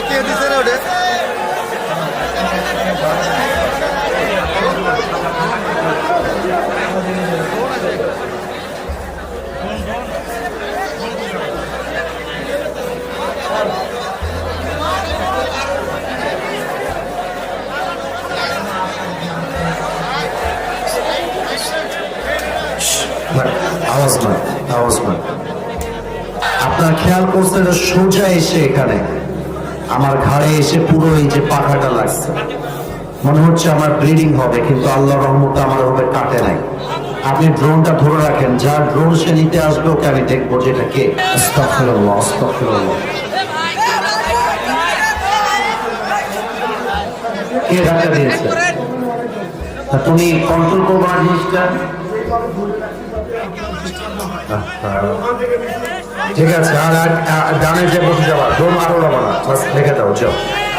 দিয়ে দিছে না ওটা আওয়াজ নয় আওয়াজ নয় আপনার খেয়াল করছে এটা সোজা এসে এখানে আমার ঘাড়ে এসে পুরো এই যে পাখাটা লাগছে। মনে হচ্ছে আমার ব্লিডিং হবে, কিন্তু আল্লাহ রহমতে আমার হবে কাটে নাই। আপনি ড্রোনটা ধরে রাখেন যার ড্রোন সে নিতে আসবে, ওকে আমি দেখব যে এটা কে। তুমি কন্ট্রোল করব জিনিসটা? ঠিক আছে, আর ডানে যে বসে যাওয়া ড্রোন আরও যাব রেখে দাও যাও।